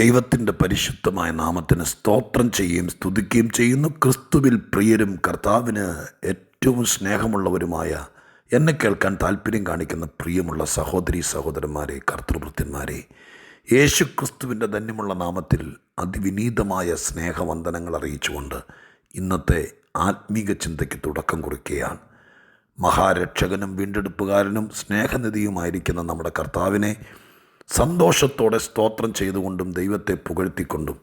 ദൈവത്തിന്റെ പരിശുദ്ധമായ നാമത്തിന് സ്തോത്രം ചെയ്യുകയും സ്തുതിക്കുകയും ചെയ്യുന്നു. ക്രിസ്തുവിൽ പ്രിയരും കർത്താവിന് ഏറ്റവും സ്നേഹമുള്ളവരുമായ എന്നെ കേൾക്കാൻ താല്പര്യം കാണിക്കുന്ന പ്രിയമുള്ള സഹോദരി സഹോദരന്മാരെ കർത്തൃഭൃത്യന്മാരെ യേശു ക്രിസ്തുവിന്റെ ധന്യമുള്ള നാമത്തിൽ അതിവിനീതമായ സ്നേഹവന്ദനങ്ങൾ അറിയിച്ചുകൊണ്ട് ഇന്നത്തെ ആത്മീക ചിന്തയ്ക്ക് തുടക്കം കുറിക്കുകയാണ്. മഹാരക്ഷകനും വീണ്ടെടുപ്പുകാരനും സ്നേഹനിധിയുമായിരിക്കുന്ന നമ്മുടെ കർത്താവിനെ സന്തോഷത്തോടെ സ്തോത്രം ചെയ്തുകൊണ്ടും ദൈവത്തെ പുകഴ്ത്തിക്കൊണ്ടും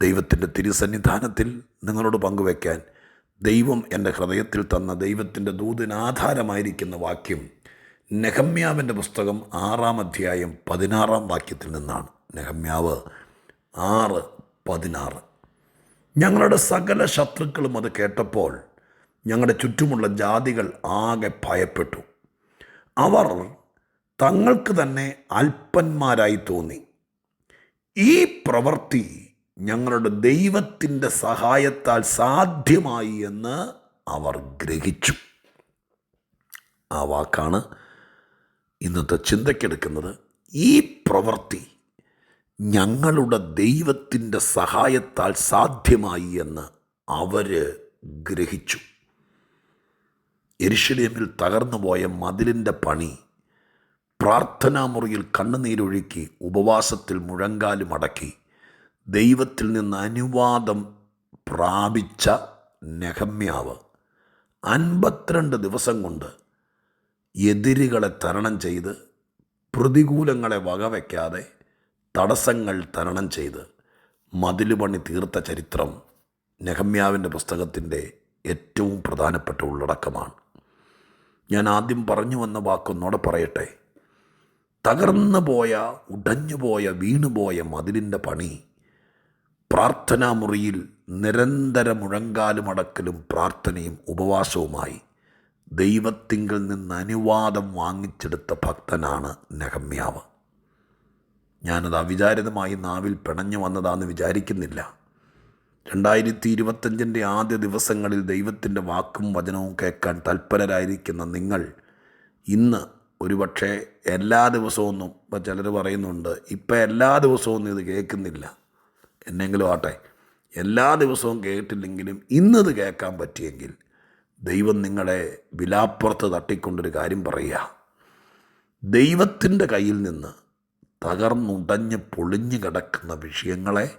ദൈവത്തിന്റെ തിരുസന്നിധാനത്തിൽ നിങ്ങളോട് പങ്കുവെക്കാൻ ദൈവം എന്റെ ഹൃദയത്തിൽ തന്ന ദൈവത്തിന്റെ ദൂതനാധാരമായിരിക്കുന്ന വാക്യം നെഹമ്യാവിന്റെ പുസ്തകം ആറാം അധ്യായം പതിനാറാം വാക്യത്തിൽ നിന്നാണ്. നെഹമ്യാവ് ആറ് പതിനാറ്. ഞങ്ങളുടെ സകല ശത്രുക്കളും അത് കേട്ടപ്പോൾ ഞങ്ങളുടെ ചുറ്റുമുള്ള ജാതികൾ ആകെ ഭയപ്പെട്ടു. അവർ തങ്ങൾക്ക് തന്നെ അല്പന്മാരായി തോന്നി. ഈ പ്രവൃത്തി ഞങ്ങളുടെ ദൈവത്തിന്റെ സഹായത്താൽ സാധ്യമായി എന്ന് അവർ ഗ്രഹിച്ചു. ആ വാക്കാണ് ഇന്നത്തെ ചിന്തയ്ക്കെടുക്കുന്നത്. ഈ പ്രവൃത്തി ഞങ്ങളുടെ ദൈവത്തിന്റെ സഹായത്താൽ സാധ്യമായി എന്ന് അവർ ഗ്രഹിച്ചു. എരിശിലേമിൽ തകർന്നുപോയ മതിലിന്റെ പണി പ്രാർത്ഥനാമുറിയിൽ കണ്ണുനീരൊഴുക്കി ഉപവാസത്തിൽ മുഴങ്കാലും അടക്കി ദൈവത്തിൽ നിന്ന് അനുവാദം പ്രാപിച്ച നെഹമ്യാവ് അൻപത്തിരണ്ട് ദിവസം കൊണ്ട് എതിരുകളെ തരണം ചെയ്ത് പ്രതികൂലങ്ങളെ വകവയ്ക്കാതെ തടസ്സങ്ങൾ തരണം ചെയ്ത് മതിലുപണി തീർത്ത ചരിത്രം നെഹമ്യാവിന്റെ പുസ്തകത്തിന്റെ ഏറ്റവും പ്രധാനപ്പെട്ട ഉള്ളടക്കമാണ്. ഞാൻ ആദ്യം പറഞ്ഞു വന്ന വാക്കൊന്നോടെ പറയട്ടെ? തകർന്നു പോയ ഉടഞ്ഞുപോയ വീണുപോയ മതിലിന്റെ പണി പ്രാർത്ഥനാ പ്രാർത്ഥനാമുറിയിൽ നിരന്തര മുഴങ്കാലുമടക്കലും പ്രാർത്ഥനയും ഉപവാസവുമായി ദൈവത്തിങ്കിൽ നിന്ന് അനുവാദം വാങ്ങിച്ചെടുത്ത ഭക്തനാണ് നെഹമ്യാവ്. ഞാനത് അവിചാരിതമായി നാവിൽ പിണഞ്ഞു വന്നതാണെന്ന് വിചാരിക്കുന്നില്ല. രണ്ടായിരത്തി ഇരുപത്തഞ്ചിന്റെ ആദ്യ ദിവസങ്ങളിൽ ദൈവത്തിന്റെ വാക്കും വചനവും കേൾക്കാൻ തൽപരരായിരിക്കുന്ന നിങ്ങൾ ഇന്ന് ഒരുപക്ഷെ എല്ലാ ദിവസമൊന്നും ഇപ്പം ചിലർ പറയുന്നുണ്ട് ഇപ്പം എല്ലാ ദിവസവും ഇത് കേൾക്കുന്നില്ല. എന്നെങ്കിലും ആട്ടെ എല്ലാ ദിവസവും കേട്ടില്ലെങ്കിലും ഇന്നത് കേൾക്കാൻ പറ്റിയെങ്കിൽ ദൈവം നിങ്ങളെ വിലാപ്പുറത്ത് തട്ടിക്കൊണ്ടൊരു കാര്യം പറയുക. ദൈവത്തിന്റെ കയ്യിൽ നിന്ന് തകർന്നുടഞ്ഞ് പൊളിഞ്ഞു കിടക്കുന്ന വിഷയങ്ങളെ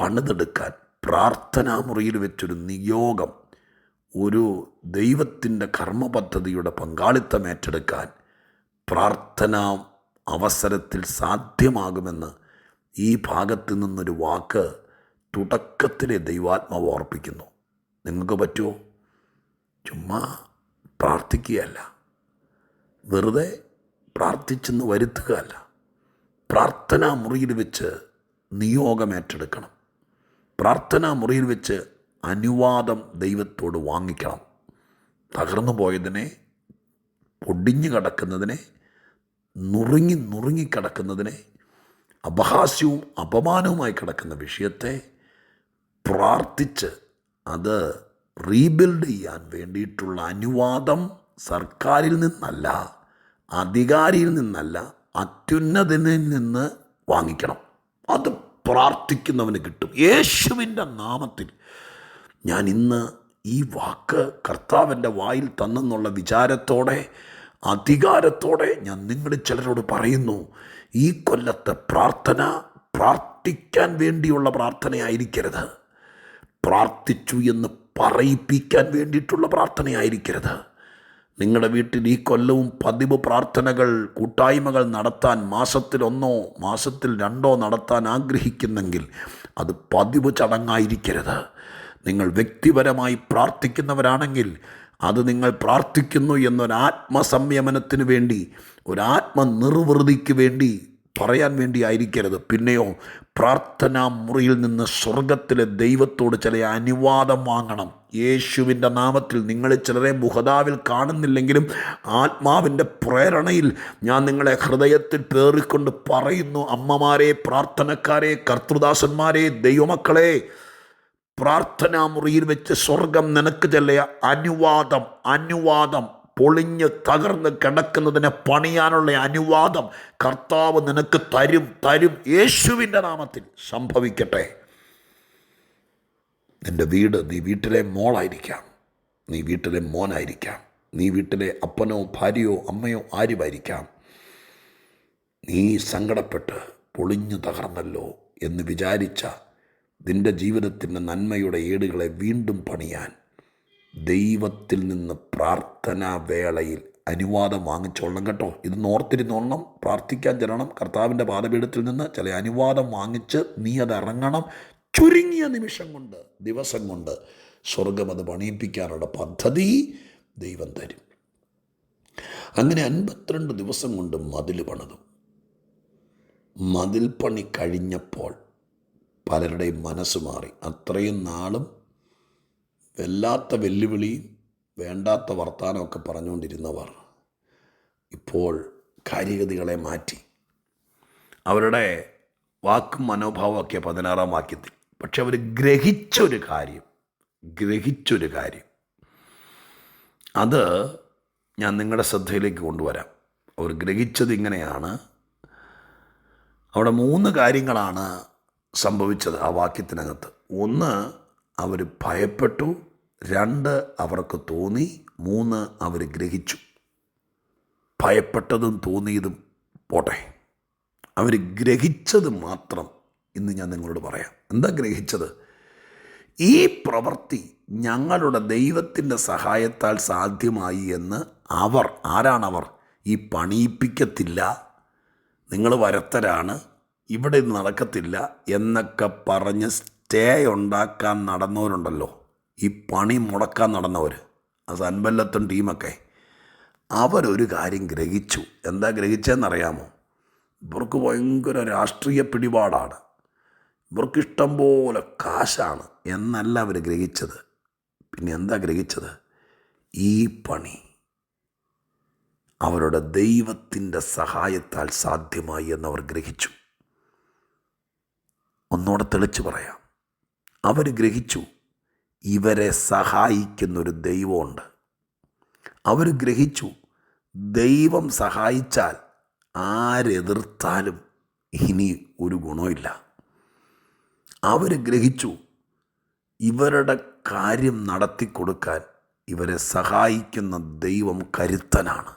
പണിതെടുക്കാൻ പ്രാർത്ഥനാമുറിയിൽ വെച്ചൊരു നിയോഗം ഒരു ദൈവത്തിന്റെ കർമ്മപദ്ധതിയുടെ പങ്കാളിത്തം ഏറ്റെടുക്കാൻ പ്രാർത്ഥനാ അവസരത്തിൽ സാധ്യമാകുമെന്ന് ഈ ഭാഗത്ത് നിന്നൊരു വാക്ക് തുടക്കത്തിലെ ദൈവാത്മാവ് ഓർപ്പിക്കുന്നു. നിങ്ങൾക്ക് പറ്റുമോ? ചുമ്മാ പ്രാർത്ഥിക്കുകയല്ല. വെറുതെ പ്രാർത്ഥിച്ചെന്ന് വരുത്തുകയല്ല. പ്രാർത്ഥനാ മുറിയിൽ വെച്ച് നിയോഗമേറ്റെടുക്കണം പ്രാർത്ഥനാ മുറിയിൽ വെച്ച് അനുവാദം ദൈവത്തോട് വാങ്ങിക്കണം. തകർന്നു പോയതിനെ പൊടിഞ്ഞു കിടക്കുന്നതിനെ നുറുങ്ങി നുറുങ്ങി കിടക്കുന്നതിനെ അപഹാസ്യവും അപമാനവുമായി കിടക്കുന്ന വിഷയത്തെ പ്രാർത്ഥിച്ച് അത് റീബിൽഡ് ചെയ്യാൻ വേണ്ടിയിട്ടുള്ള അനുവാദം സർക്കാരിൽ നിന്നല്ല അധികാരിയിൽ നിന്നല്ല അത്യുന്നതനിൽ നിന്ന് വാങ്ങിക്കണം. അത് പ്രാർത്ഥിക്കുന്നവന് കിട്ടും. യേശുവിന്റെ നാമത്തിൽ ഞാൻ ഇന്ന് ഈ വാക്ക് കർത്താവിന്റെ വായിൽ തന്നെന്നുള്ള വിചാരത്തോടെ അധികാരത്തോടെ ഞാൻ നിങ്ങൾ ചിലരോട് പറയുന്നു. ഈ കൊല്ലത്തെ പ്രാർത്ഥന പ്രാർത്ഥിക്കാൻ വേണ്ടിയുള്ള പ്രാർത്ഥനയായിരിക്കരുത്. പ്രാർത്ഥിച്ചു എന്ന് പറയിപ്പിക്കാൻ വേണ്ടിയിട്ടുള്ള പ്രാർത്ഥനയായിരിക്കരുത്. നിങ്ങളുടെ വീട്ടിൽ ഈ കൊല്ലവും പതിവ് പ്രാർത്ഥനകൾ കൂട്ടായ്മകൾ നടത്താൻ മാസത്തിലൊന്നോ മാസത്തിൽ രണ്ടോ നടത്താൻ ആഗ്രഹിക്കുന്നെങ്കിൽ അത് പതിവ് ചടങ്ങായിരിക്കരുത്. നിങ്ങൾ വ്യക്തിപരമായി പ്രാർത്ഥിക്കുന്നവരാണെങ്കിൽ അത് നിങ്ങൾ പ്രാർത്ഥിക്കുന്നു എന്നൊരു എന്നൊരാത്മസംയമനത്തിന് വേണ്ടി ഒരാത്മനിർവൃതിക്ക് വേണ്ടി പറയാൻ വേണ്ടി ആയിരിക്കരുത് പിന്നെയോ പ്രാർത്ഥനാ മുറിയിൽ നിന്ന് സ്വർഗത്തിലെ ദൈവത്തോട് ചില അനുവാദം വാങ്ങണം. യേശുവിന്റെ നാമത്തിൽ നിങ്ങൾ ചിലരെ മുഖതാവിൽ കാണുന്നില്ലെങ്കിലും ആത്മാവിന്റെ പ്രേരണയിൽ ഞാൻ നിങ്ങളെ ഹൃദയത്തിൽ പേറിക്കൊണ്ട് പറയുന്നു അമ്മമാരെ പ്രാർത്ഥനക്കാരെ കർത്തൃദാസന്മാരെ ദൈവമക്കളെ പ്രാർത്ഥനാ മുറിയിൽ വെച്ച് സ്വർഗം നിനക്ക് ചെല്ലിയ അനുവാദം അനുവാദം. പൊളിഞ്ഞ് തകർന്ന് കിടക്കുന്നതിനെ പണിയാനുള്ള അനുവാദം കർത്താവ് നിനക്ക് തരും തരും. യേശുവിന്റെ നാമത്തിൽ സംഭവിക്കട്ടെ. നിന്റെ വീട് നീ വീട്ടിലെ മോളായിരിക്കാം. നീ വീട്ടിലെ മോനായിരിക്കാം. നീ വീട്ടിലെ അപ്പനോ ഭാര്യയോ അമ്മയോ ആരുമായിരിക്കാം. നീ സങ്കടപ്പെട്ട് പൊളിഞ്ഞു തകർന്നല്ലോ എന്ന് വിചാരിച്ച നിന്റെ ജീവിതത്തിന്റെ നന്മയുടെ ഏടുകളെ വീണ്ടും പണിയാൻ ദൈവത്തിൽ നിന്ന് പ്രാർത്ഥനാ വേളയിൽ അനുവാദം വാങ്ങിച്ചോളണം കേട്ടോ. ഇത് നോർത്തിരുന്നോളണം പ്രാർത്ഥിക്കാൻ ചെല്ലണം. കർത്താവിന്റെ പാദപീഠത്തിൽ നിന്ന് ചില അനുവാദം വാങ്ങിച്ച് നീ അത് ഇറങ്ങണം ചുരുങ്ങിയ നിമിഷം കൊണ്ട് ദിവസം കൊണ്ട് സ്വർഗം അത് പണിയിപ്പിക്കാനുള്ള പദ്ധതി ദൈവം തരും. അങ്ങനെ അൻപത്തിരണ്ട് ദിവസം കൊണ്ട് മതിൽ പണിതു. മതിൽ പണി കഴിഞ്ഞപ്പോൾ പലരുടെയും മനസ്സ് മാറി. അത്രയും നാളും വല്ലാത്ത വെല്ലുവിളി വേണ്ടാത്ത വർത്തമാനമൊക്കെ പറഞ്ഞുകൊണ്ടിരുന്നവർ ഇപ്പോൾ കാര്യഗതികളെ മാറ്റി. അവരുടെ വാക്കും മനോഭാവമൊക്കെ പതിനാറാം വാക്യത്തിൽ. പക്ഷെ അവർ ഗ്രഹിച്ചൊരു കാര്യം ഗ്രഹിച്ചൊരു കാര്യം. അത് ഞാൻ നിങ്ങളുടെ ശ്രദ്ധയിലേക്ക് കൊണ്ടുവരാം. അവർ ഗ്രഹിച്ചത് ഇങ്ങനെയാണ്. അവിടെ മൂന്ന് കാര്യങ്ങളാണ് സംഭവിച്ചത് ആ വാക്യത്തിനകത്ത്. ഒന്ന് അവർ ഭയപ്പെട്ടു. രണ്ട് അവർക്ക് തോന്നി. മൂന്ന് അവർ ഗ്രഹിച്ചു. ഭയപ്പെട്ടതും തോന്നിയതും പോട്ടെ. അവർ ഗ്രഹിച്ചത് മാത്രം ഇന്ന് ഞാൻ നിങ്ങളോട് പറയാം. എന്താ ഗ്രഹിച്ചത്? ഈ പ്രവൃത്തി ഞങ്ങളുടെ ദൈവത്തിന്റെ സഹായത്താൽ സാധ്യമായി എന്ന് അവർ ആരാണവർ ഈ പണിയിപ്പിക്കത്തില്ല. നിങ്ങൾ വരത്തരാണ്. ഇവിടെ ഇത് നടക്കത്തില്ല എന്നൊക്കെ പറഞ്ഞ് സ്റ്റേ ഉണ്ടാക്കാൻ നടന്നവരുണ്ടല്ലോ. ഈ പണി മുടക്കാൻ നടന്നവർ ആ സൻബല്ലത്തും ടീമൊക്കെ. അവരൊരു കാര്യം ഗ്രഹിച്ചു. എന്താ ഗ്രഹിച്ചതെന്നറിയാമോ ഇവർക്ക് ഭയങ്കര രാഷ്ട്രീയ പിടിപാടാണ്. ഇവർക്ക് ഇഷ്ടം പോലെ കാശാണ് എന്നല്ല അവർ ഗ്രഹിച്ചത്. പിന്നെ എന്താ ഗ്രഹിച്ചത്? ഈ പണി. അവരുടെ ദൈവത്തിന്റെ സഹായത്താൽ സാധ്യമായി എന്നവർ ഗ്രഹിച്ചു. ഒന്നുകൂടെ തെളിച്ചു പറയാം. അവർ ഗ്രഹിച്ചു ഇവരെ സഹായിക്കുന്നൊരു ദൈവമുണ്ട്. അവർ ഗ്രഹിച്ചു ദൈവം സഹായിച്ചാൽ ആരെതിർത്താലും ഇനി ഒരു ഗുണമില്ല. അവർ ഗ്രഹിച്ചു ഇവരുടെ കാര്യം നടത്തി കൊടുക്കാൻ ഇവരെ സഹായിക്കുന്ന ദൈവം കരുത്തനാണ്.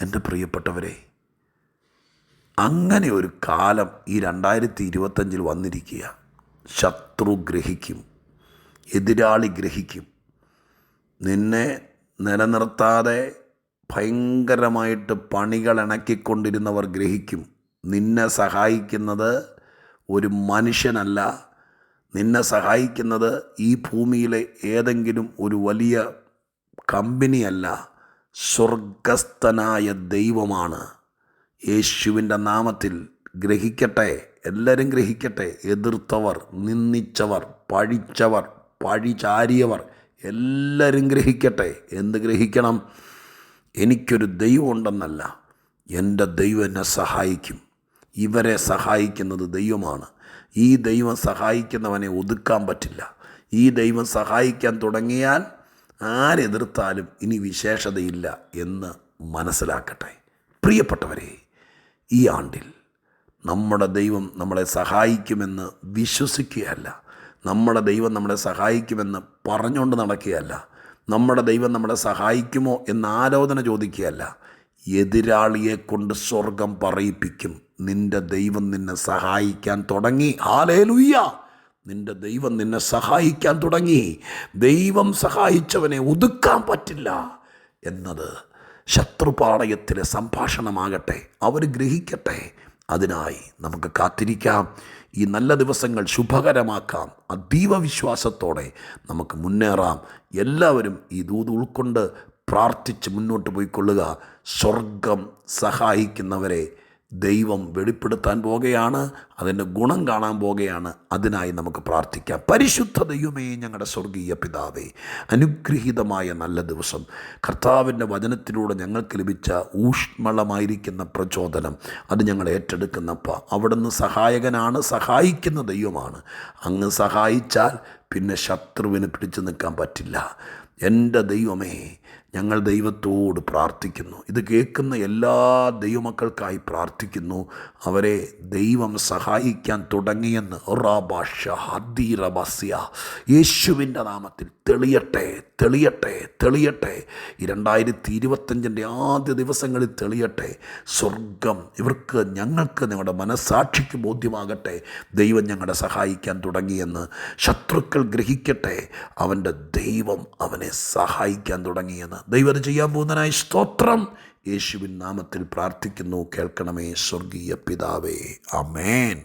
എന്റെ പ്രിയപ്പെട്ടവരെ അങ്ങനെ ഒരു കാലം ഈ രണ്ടായിരത്തി ഇരുപത്തഞ്ചിൽ വന്നിരിക്കുക ശത്രു ഗ്രഹിക്കും എതിരാളി ഗ്രഹിക്കും. നിന്നെ നിലനിർത്താതെ ഭയങ്കരമായിട്ട് പണികൾ ഇണക്കിക്കൊണ്ടിരുന്നവർ ഗ്രഹിക്കും. നിന്നെ സഹായിക്കുന്നത് ഒരു മനുഷ്യനല്ല. നിന്നെ സഹായിക്കുന്നത് ഈ ഭൂമിയിലെ ഏതെങ്കിലും ഒരു വലിയ കമ്പനിയല്ല. സ്വർഗസ്ഥനായ ദൈവമാണ്. യേശുവിന്റെ നാമത്തിൽ ഗ്രഹിക്കട്ടെ എല്ലാവരും ഗ്രഹിക്കട്ടെ. എതിർത്തവർ നിന്ദിച്ചവർ പഴിച്ചവർ പഴിചാരിയവർ എല്ലാവരും ഗ്രഹിക്കട്ടെ. എന്ത് ഗ്രഹിക്കണം? എനിക്കൊരു ദൈവമുണ്ടെന്നല്ല എന്റെ ദൈവം എന്നെ സഹായിക്കും. ഇവരെ സഹായിക്കുന്നത് ദൈവമാണ്. ഈ ദൈവം സഹായിക്കുന്നവനെ ഒതുക്കാൻ പറ്റില്ല. ഈ ദൈവം സഹായിക്കാൻ തുടങ്ങിയാൽ ആരെതിർത്താലും ഇനി വിശേഷതയില്ല എന്ന് മനസ്സിലാക്കട്ടെ. പ്രിയപ്പെട്ടവരെ ഈ ആണ്ടിൽ നമ്മുടെ ദൈവം നമ്മളെ സഹായിക്കുമെന്ന് വിശ്വസിക്കുകയല്ല. നമ്മുടെ ദൈവം നമ്മളെ സഹായിക്കുമെന്ന് പറഞ്ഞുകൊണ്ട് നടക്കുകയല്ല. നമ്മുടെ ദൈവം നമ്മളെ സഹായിക്കുമോ എന്ന ആലോചന ചോദിക്കുകയല്ല. എതിരാളിയെ കൊണ്ട് സ്വർഗം പറയിപ്പിക്കും. നിന്റെ ദൈവം നിന്നെ സഹായിക്കാൻ തുടങ്ങി. ഹാലേലുയ്യ നിന്റെ ദൈവം നിന്നെ സഹായിക്കാൻ തുടങ്ങി. ദൈവം സഹായിച്ചവനെ ഒതുക്കാൻ പറ്റില്ല. എന്നത് ശത്രുപാളയത്തിലെ സംഭാഷണമാകട്ടെ. അവർ ഗ്രഹിക്കട്ടെ. അതിനായി നമുക്ക് കാത്തിരിക്കാം. ഈ നല്ല ദിവസങ്ങൾ ശുഭകരമാക്കാം. അതീവ വിശ്വാസത്തോടെ നമുക്ക് മുന്നേറാം. എല്ലാവരും ഈ ദൂത് ഉൾക്കൊണ്ട് പ്രാർത്ഥിച്ച് മുന്നോട്ട് പോയിക്കൊള്ളുക. സ്വർഗം സഹായിക്കുന്നവരെ ദൈവം വെളിപ്പെടുത്താൻ പോകുകയാണ് അതിന്റെ ഗുണം കാണാൻ പോകുകയാണ്. അതിനായി നമുക്ക് പ്രാർത്ഥിക്കാം. പരിശുദ്ധ ദൈവമേ ഞങ്ങളുടെ സ്വർഗീയ പിതാവേ അനുഗ്രഹീതമായ നല്ല ദിവസം. കർത്താവിന്റെ വചനത്തിലൂടെ ഞങ്ങൾക്ക് ലഭിച്ച ഊഷ്മളമായിരിക്കുന്ന പ്രചോദനം. അത് ഞങ്ങൾ ഏറ്റെടുക്കുന്നപ്പോൾ അവിടുന്ന് സഹായകനാണ് സഹായിക്കുന്ന ദൈവമാണ്. അങ്ങ് സഹായിച്ചാൽ പിന്നെ ശത്രുവിന് പിടിച്ചു നിൽക്കാൻ പറ്റില്ല. എന്റെ ദൈവമേ ഞങ്ങൾ ദൈവത്തോട് പ്രാർത്ഥിക്കുന്നു. ഇത് കേൾക്കുന്ന എല്ലാ ദൈവമക്കൾക്കായി പ്രാർത്ഥിക്കുന്നു. അവരെ ദൈവം സഹായിക്കാൻ തുടങ്ങിയെന്ന് റാബാഷ ഹദീറബസ്യ യേശുവിന്റെ നാമത്തിൽ തെളിയട്ടെ തെളിയട്ടെ തെളിയട്ടെ. ഈ രണ്ടായിരത്തി ഇരുപത്തഞ്ചിന്റെ ആദ്യ ദിവസങ്ങളിൽ തെളിയട്ടെ. സ്വർഗം ഇവർക്ക് ഞങ്ങൾക്ക് ഞങ്ങളുടെ മനസാക്ഷിക്ക് ബോധ്യമാകട്ടെ. ദൈവം ഞങ്ങളെ സഹായിക്കാൻ തുടങ്ങിയെന്ന് ശത്രുക്കൾ ഗ്രഹിക്കട്ടെ. അവന്റെ ദൈവം അവനെ സഹായിക്കാൻ തുടങ്ങിയെന്ന് ദൈവം അത് ചെയ്യാൻ പോകുന്നതിനായി സ്തോത്രം. യേശുവിൻ നാമത്തിൽ പ്രാർത്ഥിക്കുന്നു. കേൾക്കണമേ സ്വർഗീയ പിതാവേ. അമേൻ